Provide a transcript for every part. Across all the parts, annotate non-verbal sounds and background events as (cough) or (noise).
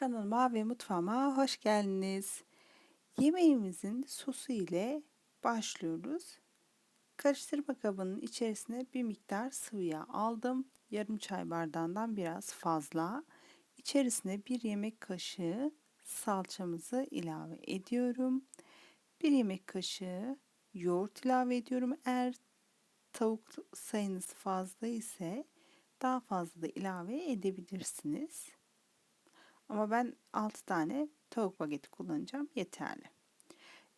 Kanalıma ve mutfağıma hoş geldiniz. Yemeğimizin sosu ile başlıyoruz. Karıştırma kabının içerisine bir miktar sıvı yağ aldım. Yarım çay bardağından biraz fazla. İçerisine bir yemek kaşığı salçamızı ilave ediyorum. Bir yemek kaşığı yoğurt ilave ediyorum. Eğer tavuk sayınız fazla ise daha fazla da ilave edebilirsiniz. Ama ben 6 tane tavuk bageti kullanacağım. Yeterli.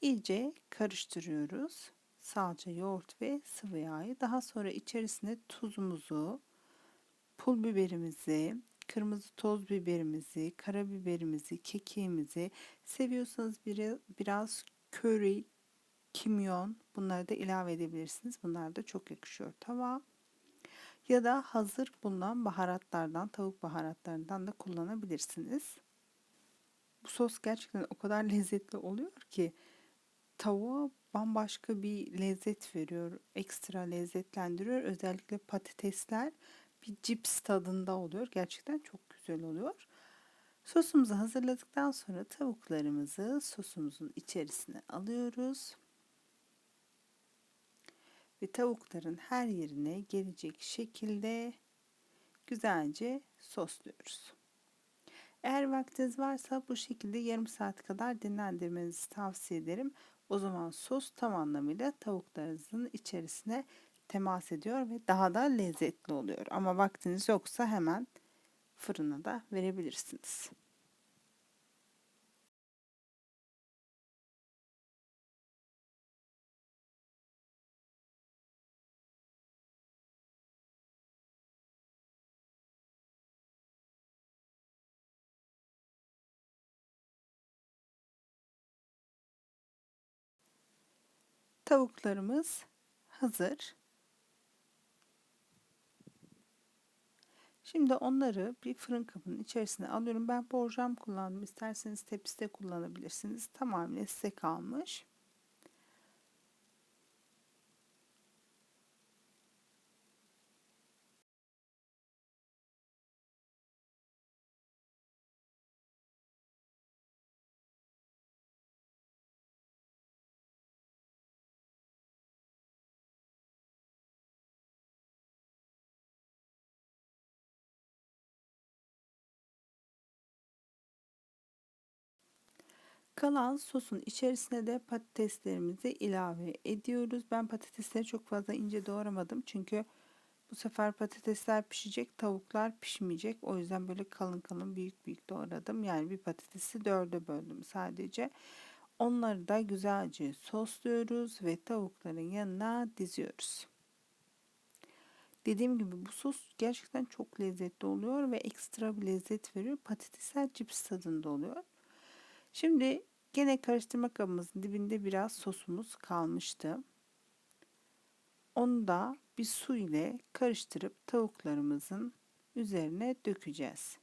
İyice karıştırıyoruz. Salça, yoğurt ve sıvı yağı. Daha sonra içerisine tuzumuzu, pul biberimizi, kırmızı toz biberimizi, karabiberimizi, kekiğimizi, seviyorsanız biraz köri, kimyon bunları da ilave edebilirsiniz. Bunlar da çok yakışıyor tava. Ya da hazır bulunan baharatlardan, tavuk baharatlarından da kullanabilirsiniz. Bu sos gerçekten o kadar (laughs) lezzetli oluyor ki tavuğa bambaşka bir lezzet veriyor. Ekstra lezzetlendiriyor. Özellikle patatesler bir cips tadında oluyor. Gerçekten çok güzel oluyor. Sosumuzu hazırladıktan sonra tavuklarımızı sosumuzun içerisine alıyoruz ve tavukların her yerine gelecek şekilde güzelce sosluyoruz. Eğer vaktiniz varsa bu şekilde yarım saat kadar dinlendirmenizi tavsiye ederim. O zaman sos tam anlamıyla tavuklarınızın içerisine temas ediyor ve daha da lezzetli oluyor. Ama vaktiniz yoksa hemen fırına da verebilirsiniz. Tavuklarımız hazır. Şimdi onları bir fırın kabının içerisine alıyorum. Ben borcam kullandım. İsterseniz tepside kullanabilirsiniz. Tamamen size kalmış. Kalan sosun içerisine de patateslerimizi ilave ediyoruz. Ben patatesleri çok fazla ince doğramadım. Çünkü bu sefer patatesler pişecek, tavuklar pişmeyecek. O yüzden böyle kalın kalın büyük büyük doğradım. Yani bir patatesi dörde böldüm sadece. Onları da güzelce sosluyoruz ve tavukların yanına diziyoruz. Dediğim gibi bu sos gerçekten çok lezzetli oluyor ve ekstra bir lezzet veriyor. Patatesler cips tadında oluyor. Şimdi gene karıştırma kabımızın dibinde biraz sosumuz kalmıştı. Onu da bir su ile karıştırıp tavuklarımızın üzerine dökeceğiz.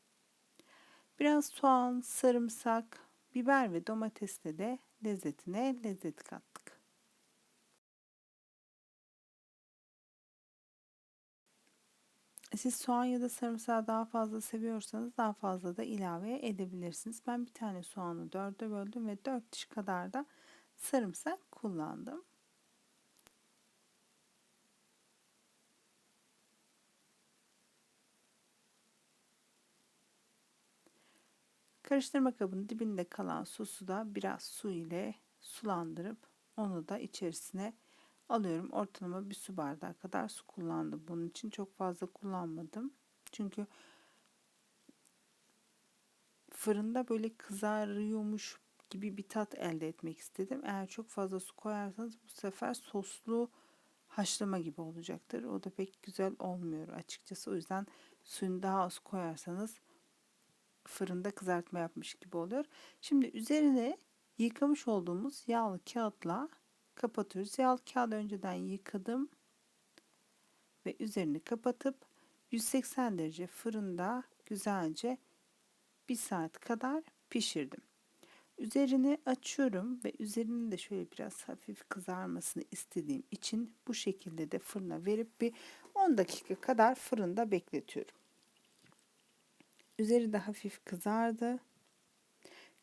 Biraz soğan, sarımsak, biber ve domatesle de lezzetine lezzet kattık. Siz soğan ya da sarımsağı daha fazla seviyorsanız daha fazla da ilave edebilirsiniz. Ben bir tane soğanı dörde böldüm ve dört diş kadar da sarımsak kullandım. Karıştırma kabının dibinde kalan sosu da biraz su ile sulandırıp onu da içerisine alıyorum. Ortalama bir su bardağı kadar su kullandım. Bunun için çok fazla kullanmadım. Çünkü fırında böyle kızarıyormuş gibi bir tat elde etmek istedim. Eğer çok fazla su koyarsanız bu sefer soslu haşlama gibi olacaktır. O da pek güzel olmuyor açıkçası. O yüzden suyunu daha az koyarsanız fırında kızartma yapmış gibi oluyor. Şimdi üzerine yıkamış olduğumuz yağlı kağıtla kapatıyoruz. Yağlı kağıdı önceden yıkadım ve üzerini kapatıp 180 derece fırında güzelce bir saat kadar pişirdim. Üzerini açıyorum ve üzerinin de şöyle biraz hafif kızarmasını istediğim için bu şekilde de fırına verip bir 10 dakika kadar fırında bekletiyorum. Üzeri de hafif kızardı.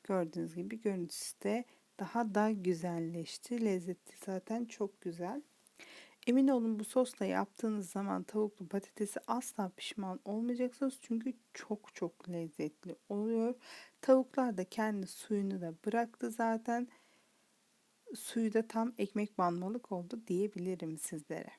Gördüğünüz gibi görüntüsü de daha da güzelleşti. Lezzeti zaten çok güzel. Emin olun bu sosla yaptığınız zaman tavuklu patatesi asla pişman olmayacaksınız. Çünkü çok çok lezzetli oluyor. Tavuklar da kendi suyunu da bıraktı zaten. Suyu da tam ekmek banmalık oldu diyebilirim sizlere.